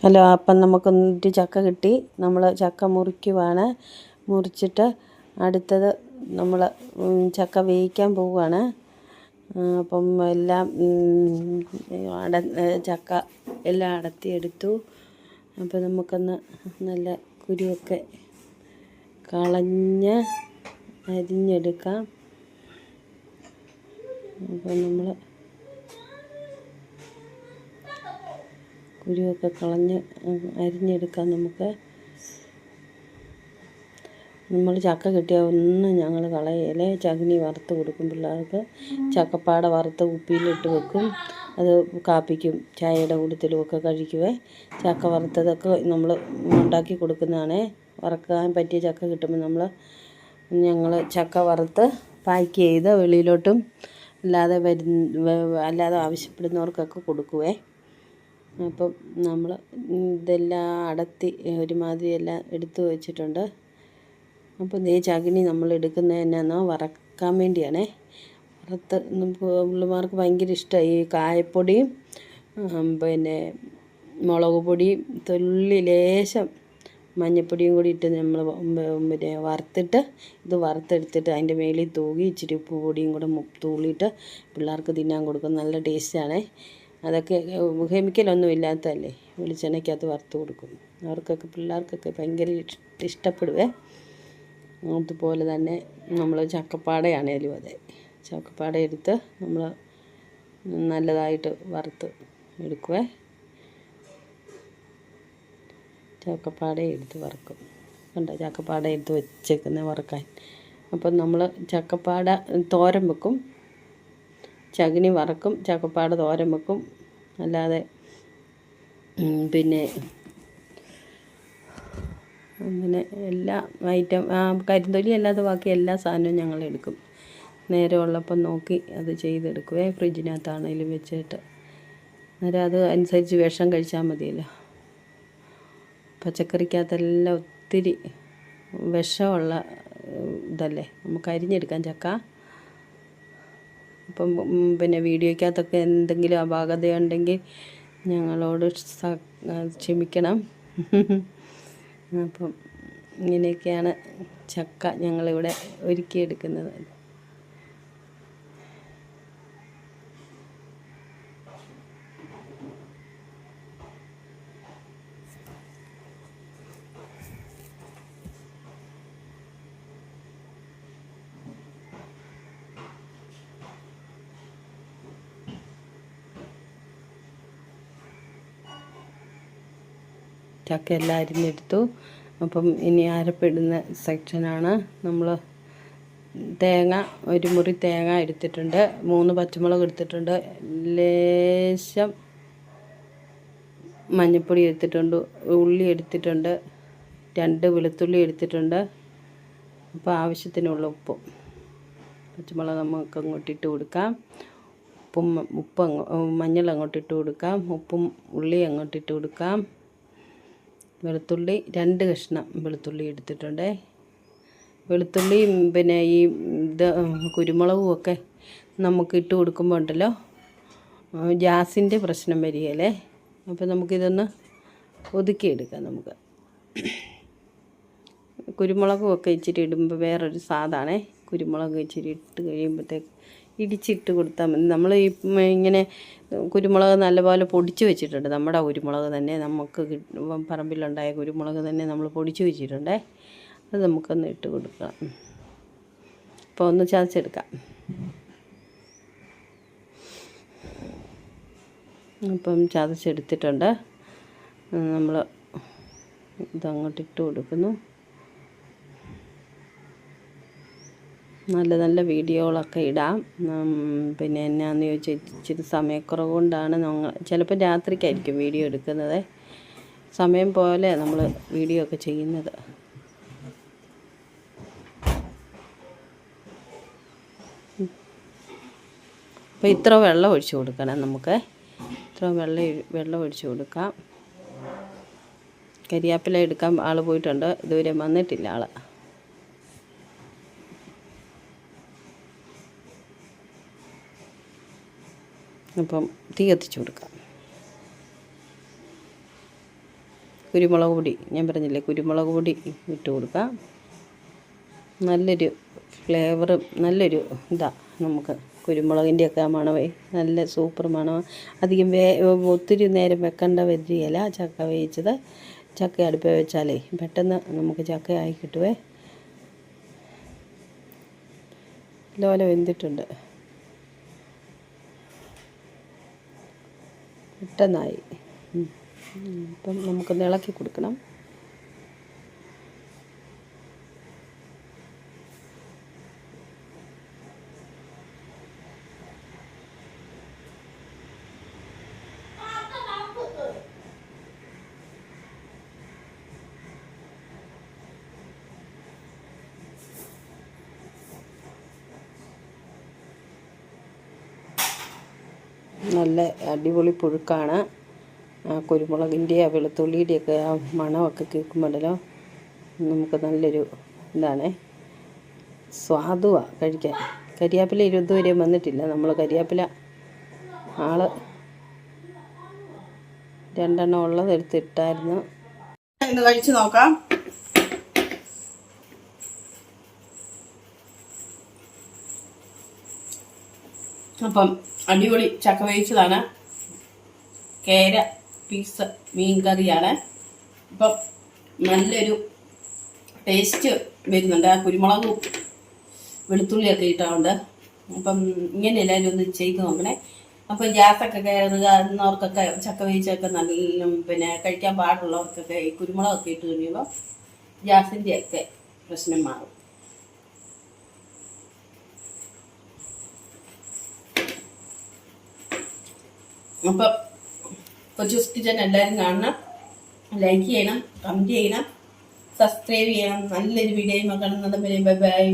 Hello അപ്പം നമുക്കൊന്നിട്ട് ചക്ക കിട്ടി. നമ്മൾ ചക്ക മുറിക്കുവാണ്. മുറിച്ചിട്ട് അടുത്തത് നമ്മൾ ചക്ക വേവിക്കാൻ പോവുകയാണ് അപ്പം എല്ലാം അട ചക്ക എല്ലാം അടത്തിയെടുത്തു. അപ്പോൾ നമുക്കൊന്ന് നല്ല കുരുവൊക്കെ കളഞ്ഞ് അരിഞ്ഞെടുക്കാം. അപ്പോൾ നമ്മൾ കുരുവൊക്കെ കളഞ്ഞ് അരിഞ്ഞെടുക്കാം നമുക്ക്. നമ്മൾ ചക്ക കിട്ടിയാൽ ഒന്നും ഞങ്ങൾ കളയല്ലേ ചകിനി വറുത്ത് കൊടുക്കും പിള്ളേർക്ക്. ചക്കപ്പാട വറുത്ത് ഉപ്പിയിലിട്ട് വെക്കും. അത് കാപ്പിക്കും ചായയുടെ കൂട്ടത്തിലും ഒക്കെ കഴിക്കുവേ. ചക്ക വറുത്തതൊക്കെ നമ്മൾ ഉണ്ടാക്കി കൊടുക്കുന്നതാണേ. വറക്കാൻ പറ്റിയ ചക്ക കിട്ടുമ്പോൾ നമ്മൾ ഞങ്ങൾ ചക്ക വറുത്ത് പാക്ക് ചെയ്ത് വെളിയിലോട്ടും അല്ലാതെ വരുന്ന അല്ലാതെ ആവശ്യപ്പെടുന്നവർക്കൊക്കെ കൊടുക്കുവേ. അപ്പം നമ്മൾ ഇതെല്ലാം അടത്തി ഒരുമാതിരി എല്ലാം എടുത്തു വെച്ചിട്ടുണ്ട്. അപ്പോൾ ദേ ചകിനി നമ്മൾ എടുക്കുന്നത് എന്നാന്നോ? വറക്കാൻ വേണ്ടിയാണേ. വറുത്ത് പിള്ളമാർക്ക് ഭയങ്കര ഇഷ്ടമായി. ഈ കായപ്പൊടിയും പിന്നെ മുളക് പൊടിയും തുള്ളി ലേശം മഞ്ഞൾപ്പൊടിയും കൂടി ഇട്ട് നമ്മൾ പിന്നെ വറുത്തിട്ട് ഇത് വറുത്തെടുത്തിട്ട് അതിന്റെ മേളിൽ തൂകി ഇച്ചിരി ഉപ്പ് പൊടിയും കൂടെ തൂളിയിട്ട് പിള്ളേർക്ക് തിന്നാൻ കൊടുക്കും നല്ല ടേസ്റ്റാണേ. അതൊക്കെ കെമിക്കലൊന്നും ഇല്ലാത്തതല്ലേ വെളിച്ചെണ്ണയ്ക്കകത്ത് വറുത്ത് കൊടുക്കും. അവർക്കൊക്കെ പിള്ളേർക്കൊക്കെ ഭയങ്കര ഇഷ്ടപ്പെടുവേ. അതുപോലെ തന്നെ നമ്മൾ ചക്കപ്പാടയാണേലും അതെ. ചക്കപ്പാട എടുത്ത് നമ്മൾ നല്ലതായിട്ട് വറുത്ത് എടുക്കുവേ. ചക്കപ്പാട എടുത്ത് വറക്കും. കണ്ടോ? ചക്കപ്പാട എടുത്ത് വെച്ചേക്കുന്നത് വറുക്കാൻ. അപ്പം നമ്മൾ ചക്കപ്പാട തോരൻ വെക്കും. ചകിനി വറക്കും ചക്കപ്പാട് തോരൻ വെക്കും. അല്ലാതെ പിന്നെ അങ്ങനെ എല്ലാ ഐറ്റം കരിന്തൊലി അല്ലാതെ ബാക്കി എല്ലാ സാധനവും ഞങ്ങൾ എടുക്കും. നേരെ ഉള്ളപ്പം നോക്കി അത് ചെയ്തെടുക്കുവേ. ഫ്രിഡ്ജിനകത്താണേലും വെച്ചിട്ട്. അന്നേരം അത് അനുസരിച്ച് വിഷം കഴിച്ചാൽ മതിയല്ലോ. പച്ചക്കറിക്കകത്തെല്ലാം ഒത്തിരി വിഷമുള്ള ഇതല്ലേ? നമുക്ക് അരിഞ്ഞെടുക്കാം ചക്ക. അപ്പം പിന്നെ വീഡിയോയ്ക്കകത്തൊക്കെ എന്തെങ്കിലും അപാകതയുണ്ടെങ്കിൽ ഞങ്ങളോട് ക്ഷമിക്കണം. അപ്പം ഇങ്ങനെയൊക്കെയാണ് ചക്ക ഞങ്ങളിവിടെ ഒരുക്കിയെടുക്കുന്നത്. ചക്ക എല്ലാം അരിഞ്ഞെടുത്തു അപ്പം ഇനി അരപ്പിടുന്ന സെക്ഷനാണ്. നമ്മൾ തേങ്ങ ഒരു മുറി തേങ്ങ എടുത്തിട്ടുണ്ട്. മൂന്ന് പച്ചമുളക് എടുത്തിട്ടുണ്ട്. ലേശം മഞ്ഞൾപ്പൊടി എടുത്തിട്ടുണ്ട്. ഉള്ളി എടുത്തിട്ടുണ്ട്. രണ്ട് വെളുത്തുള്ളി എടുത്തിട്ടുണ്ട്. അപ്പോൾ ആവശ്യത്തിനുള്ള ഉപ്പും. പച്ചമുളക് നമുക്ക് അങ്ങോട്ട് ഇട്ട് കൊടുക്കാം. ഉപ്പും ഉപ്പ് മഞ്ഞൾ അങ്ങോട്ട് ഇട്ട് കൊടുക്കാം. ഉപ്പും ഉള്ളി അങ്ങോട്ട് ഇട്ട് കൊടുക്കാം. വെളുത്തുള്ളി രണ്ട് കഷ്ണം വെളുത്തുള്ളി എടുത്തിട്ടുണ്ട്. വെളുത്തുള്ളിയും പിന്നെ ഈ ഇത് കുരുമുളകും ഒക്കെ നമുക്ക് ഇട്ട് കൊടുക്കുമ്പോൾ ഉണ്ടല്ലോ ഗ്യാസിന്റെ പ്രശ്നം വരികയല്ലേ? അപ്പോൾ നമുക്കിതൊന്ന് ഒതുക്കിയെടുക്കാം നമുക്ക്. കുരുമുളകും ഒക്കെ ഇച്ചിരി ഇടുമ്പോൾ വേറൊരു സാധാണേ. കുരുമുളക് ഇച്ചിരി ഇട്ട് കഴിയുമ്പോഴത്തേക്ക് ഇടിച്ചിട്ട് കൊടുത്താൽ മതി. നമ്മൾ ഈ ഇങ്ങനെ കുരുമുളക് നല്ലപോലെ പൊടിച്ച് വെച്ചിട്ടുണ്ട്. നമ്മുടെ കുരുമുളക് തന്നെ നമുക്ക് പറമ്പിലുണ്ടായ കുരുമുളക് തന്നെ നമ്മൾ പൊടിച്ച് വെച്ചിട്ടുണ്ടേ. അത് നമുക്കൊന്ന് ഇട്ട് കൊടുക്കാം. അപ്പോൾ ഒന്ന് ചതച്ചെടുക്കാം. അപ്പം ചതച്ചെടുത്തിട്ടുണ്ട്. നമ്മൾ ഇതങ്ങോട്ട് ഇട്ട് കൊടുക്കുന്നു. നല്ല നല്ല വീഡിയോകളൊക്കെ ഇടാം. പിന്നെ എന്നാന്ന് ചോദിച്ചാൽ ഇച്ചിരി സമയക്കുറവ് കൊണ്ടാണ് ഞങ്ങൾ ചിലപ്പോൾ രാത്രിക്കായിരിക്കും വീഡിയോ എടുക്കുന്നത്. സമയം പോലെ നമ്മൾ വീഡിയോ ഒക്കെ ചെയ്യുന്നത്. അപ്പോൾ ഇത്ര വെള്ളം ഒഴിച്ചു കൊടുക്കണം നമുക്ക്. ഇത്ര വെള്ളം വെള്ളം ഒഴിച്ചു കൊടുക്കാം. കരിയാപ്പില എടുക്കാൻ ആൾ പോയിട്ടുണ്ട്. ഇതുവരെ വന്നിട്ടില്ല ആൾ അപ്പം തീ കത്തിച്ചു കൊടുക്കാം. കുരുമുളക് പൊടി ഞാൻ പറഞ്ഞില്ലേ കുരുമുളക് പൊടി ഇട്ട് കൊടുക്കാം. നല്ലൊരു ഫ്ലേവറും നല്ലൊരു ഇതാ നമുക്ക് കുരുമുളകിന്റെയൊക്കെ ആ മണമേ നല്ല സൂപ്പർ മണവ. അധികം വേ ഒത്തിരി നേരം വെക്കേണ്ട വരികയില്ല ചക്ക വേവിച്ചത് ചക്ക അടുപ്പിൽ വെച്ചാലേ പെട്ടെന്ന് നമുക്ക് ചക്ക ആയി കിട്ടുവേ. ലോല വെന്തിട്ടുണ്ട്. പെട്ടെന്നായി. അപ്പം നമുക്കൊന്ന് ഇളക്കി കൊടുക്കണം. നല്ല അടിപൊളി പുഴുക്കാണ്. കുരുമുളകിന്റെ ആ വെളുത്തുള്ളിയുടെയൊക്കെ ആ മണമൊക്കെ കേൾക്കുമ്പോഴല്ലോ നമുക്ക് നല്ലൊരു എന്താണ് സ്വാദുവാണ് കഴിക്കാൻ. കരിയാപ്പില ഇരുപതുവരെയും വന്നിട്ടില്ല. നമ്മൾ കരിയാപ്പില ആൾ രണ്ടെണ്ണം ഉള്ളത് എടുത്തിട്ടായിരുന്നു. കഴിച്ചു നോക്കാം. അപ്പം അടിപൊളി ചക്ക വേവിച്ചതാണ്. കേര പീസ് മീൻ കറിയാണ്. അപ്പം നല്ലൊരു ടേസ്റ്റ് വരുന്നുണ്ട്. ആ കുരുമുളകും വെളുത്തുള്ളിയൊക്കെ ഇട്ടുകൊണ്ട് അപ്പം ഇങ്ങനെ എല്ലാവരും ഒന്ന് ചെയ്ത് നോക്കണേ. അപ്പം ഗ്യാസൊക്കെ കയറുക എന്നവർക്കൊക്കെ ചക്ക വേവിച്ചൊക്കെ നല്ല പിന്നെ കഴിക്കാൻ പാടുള്ളവർക്കൊക്കെ ഈ കുരുമുളകൊക്കെ ഇട്ട് കഴിയുമ്പോൾ ഗ്യാസിന്റെ ഒക്കെ പ്രശ്നം മാറും. അപ്പം കൊച്ചു കിച്ചൻ എല്ലാവരും കാണണം. ലൈക്ക് ചെയ്യണം കമന്റ് ചെയ്യണം സബ്സ്ക്രൈബ് ചെയ്യണം. നല്ലൊരു വീഡിയോയും കാണുന്നത് ബൈ ബൈ